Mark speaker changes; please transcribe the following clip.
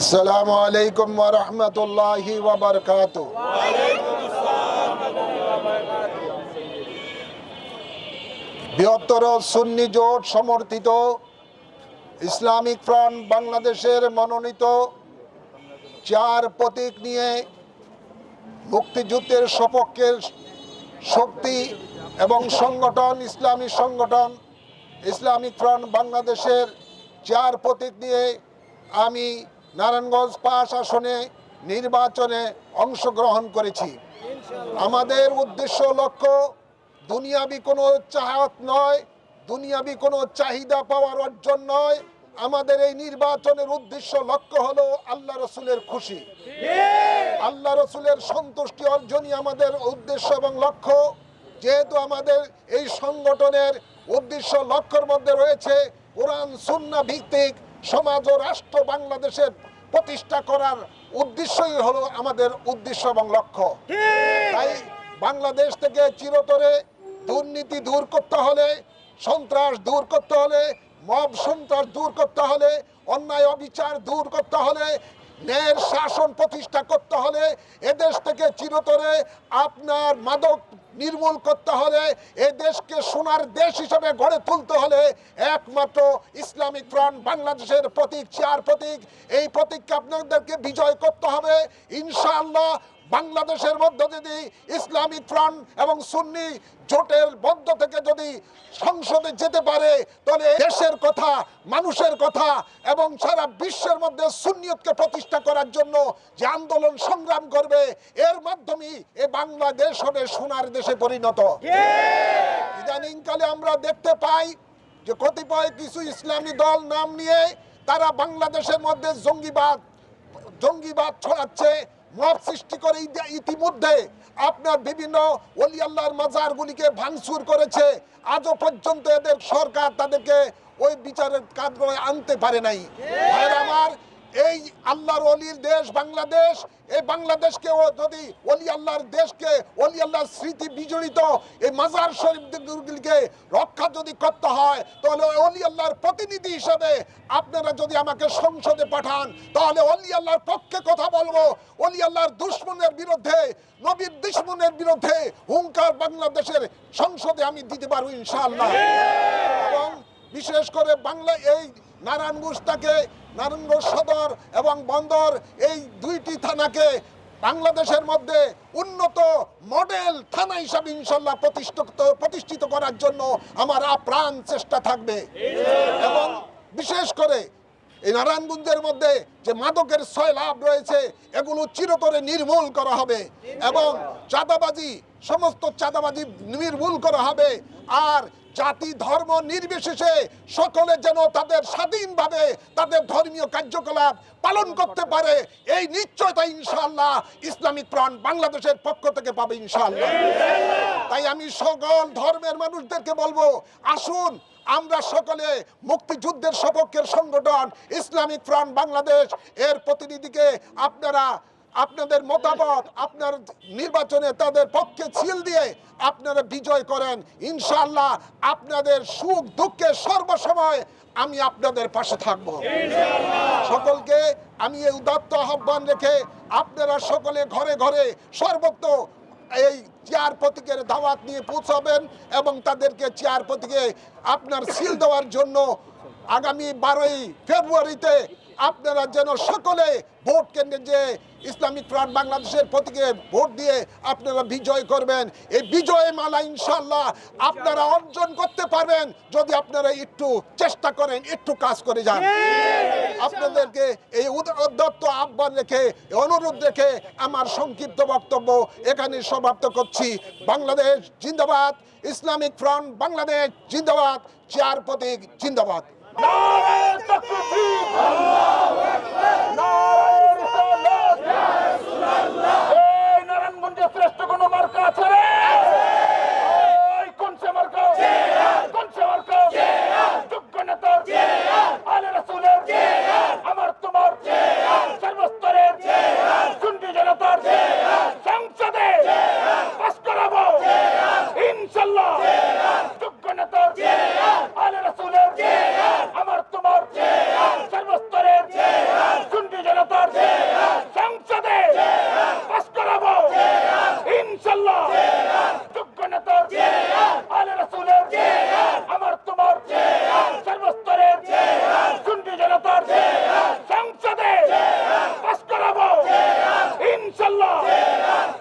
Speaker 1: আসসালামু আলাইকুম ওয়া রাহমাতুল্লাহি ওয়া বারাকাতুহু। বৃহত্তর সুন্নি জোট সমর্থিত ইসলামিক ফ্রন্ট বাংলাদেশের মনোনীত চার প্রতীক নিয়ে মুক্তিযুদ্ধের সপক্ষের শক্তি এবং সংগঠন, ইসলামী সংগঠন, ইসলামিক ফ্রন্ট বাংলাদেশের চার প্রতীক নিয়ে আমি নারায়ণগঞ্জ পাঁচ আসনে নির্বাচনে অংশগ্রহণ করেছি। আমাদের উদ্দেশ্য লক্ষ্য, দুনিয়াবি কোনো চাহাত নয়, দুনিয়াবি কোনো চাহিদা পাওয়ার অর্জন নয়। আমাদের এই নির্বাচনের উদ্দেশ্য লক্ষ্য হলো আল্লাহ রসুলের খুশি। আল্লাহ রসুলের সন্তুষ্টি অর্জনই আমাদের উদ্দেশ্য এবং লক্ষ্য। যেহেতু আমাদের এই সংগঠনের উদ্দেশ্য লক্ষ্যের মধ্যে রয়েছে কোরআন সুন্না ভিত্তিক সমাজ ও রাষ্ট্র বাংলাদেশের প্রতিষ্ঠা করার উদ্দেশ্যই হলো আমাদের উদ্দেশ্য এবং লক্ষ্য। তাই বাংলাদেশ থেকে চিরতরে দুর্নীতি দূর করতে হলে, সন্ত্রাস দূর করতে হলে, মব সন্ত্রাস দূর করতে হলে, অন্যায় অবিচার দূর করতে হলে, ন্যায়ের শাসন প্রতিষ্ঠা করতে হলে, এদেশ থেকে চিরতরে আপনার মাদক নির্মূল করতে হলে এ দেশকে সোনার দেশ হিসেবে গড়ে তুলতে হলে একমাত্র ইসলামিক ফ্রন্ট বাংলাদেশের প্রতীক, চেয়ার প্রতীক। এই প্রতীককে আপনাদেরকে বিজয় করতে হবে। ইনশাআল্লাহ বাংলাদেশের মধ্য যদি ইসলামিক ফ্রন্ট এবং সুন্নি জোটের মধ্য থেকে যদি সংসদে যেতে পারে, তাহলে দেশের কথা, মানুষের কথা এবং সারা বিশ্বের মধ্যে সুন্নিয়তকে প্রতিষ্ঠা করার জন্য যে আন্দোলন সংগ্রাম করবে, এর মাধ্যমেই এ বাংলাদেশ হবে সোনার দেশে পরিণত। ইদানিংকালে আমরা দেখতে পাই যে কতিপয় কিছু ইসলামী দল নাম নিয়ে তারা বাংলাদেশের মধ্যে জঙ্গিবাদ জঙ্গিবাদ ছড়াচ্ছে মব সৃষ্টি করে ইতি- ইতিমধ্যে আপনার বিভিন্ন ওলি মাজার গুলিকে ভাঙচুর করেছে। আজও পর্যন্ত এদের সরকার তাদেরকে ওই বিচারের কাজ আনতে পারে নাই। আমার এই আল্লাহর অলির দেশ বাংলাদেশ, এই বাংলাদেশকে যদি অলি আল্লাহর দেশকে অলি আল্লাহর স্মৃতি বিজড়িত এই মাজার শরীফগুলিকে রক্ষা যদি করতে হয়, তাহলে অলি আল্লাহর প্রতিনিধি হিসাবে আপনারা যদি আমাকে সংসদে পাঠান, তাহলে অলি আল্লাহর পক্ষে কথা বলব। অলি আল্লাহর দুশ্মনের বিরুদ্ধে, নবীর দুশ্মনের বিরুদ্ধে হুঙ্কার বাংলাদেশের সংসদে আমি দিতে পারব ইনশাআল্লাহ। এবং বিশেষ করে বাংলা এই নারায়ণগঞ্জটাকে নারায়ণগঞ্জ সদর এবং বন্দর, এই দুইটি থানাকে বাংলাদেশের মধ্যে উন্নত মডেল থানা হিসাবে ইনশাল্লাহ প্রতিষ্ঠিত প্রতিষ্ঠিত করার জন্য আমার আপ্রাণ চেষ্টা থাকবে। এবং বিশেষ করে এই নারায়ণগঞ্জের মধ্যে যে মাদকের ছয় লাভ রয়েছে, এগুলো চিরতরে নির্মূল করা হবে এবং চাঁদাবাজি, সমস্ত চাঁদাবাজি নির্মূল করা হবে। আর জাতি, ধর্ম নির্বিশেষে সকলে যেন তাদের স্বাধীনভাবে তাদের ধর্মীয় কার্যকলাপ পালন করতে পারে, এই নিশ্চয়তা ইনশাল্লাহ ইসলামিক প্রাণ বাংলাদেশের পক্ষ থেকে পাবে ইনশাল্লাহ তাই আমি সকল ধর্মের মানুষদেরকে বলব, আসুন আমরা সকলে মুক্তিযুদ্ধের সপক্ষের সংগঠন ইসলামিক ফ্রন্ট বাংলাদেশ এর প্রতিনিধিকে আপনারা আপনাদের মতামত, আপনার নির্বাচনে তাদের পক্ষে ছিল দিয়ে আপনারা বিজয় করেন। ইনশাল্লাহ আপনাদের সুখ দুঃখে সর্বসময় আমি আপনাদের পাশে থাকব। সকলকে আমি এই উদাত্ত আহ্বান রেখে আপনারা সকলে ঘরে ঘরে সর্বত্র এই চেয়ার প্রতীকের দাওয়াত নিয়ে পৌঁছাবেন এবং তাদেরকে চেয়ার প্রতীকে আপনার সিল দেওয়ার জন্য আগামী বারোই ফেব্রুয়ারিতে আপনারা যেন সকলে ভোট কেন্দ্রে যে ইসলামিক ফ্রন্ট বাংলাদেশের প্রতীকে ভোট দিয়ে আপনারা বিজয় করবেন। এই বিজয় মালা ইনশাল্লাহ আপনারা অর্জন করতে পারবেন যদি আপনারা একটু চেষ্টা করেন একটু কাজ করে যান। আপনাদেরকে এই উদ- উদ্যত্ত আহ্বান রেখে অনুরোধ রেখে আমার সংক্ষিপ্ত বক্তব্য এখানে সমাপ্ত করছি। বাংলাদেশ জিন্দাবাদ ইসলামিক ফ্রন্ট বাংলাদেশ জিন্দাবাদ চেয়ার প্রতীক জিন্দাবাদ।
Speaker 2: নারায়ণ শ্রেষ্ঠ কোনো মার্কা আছে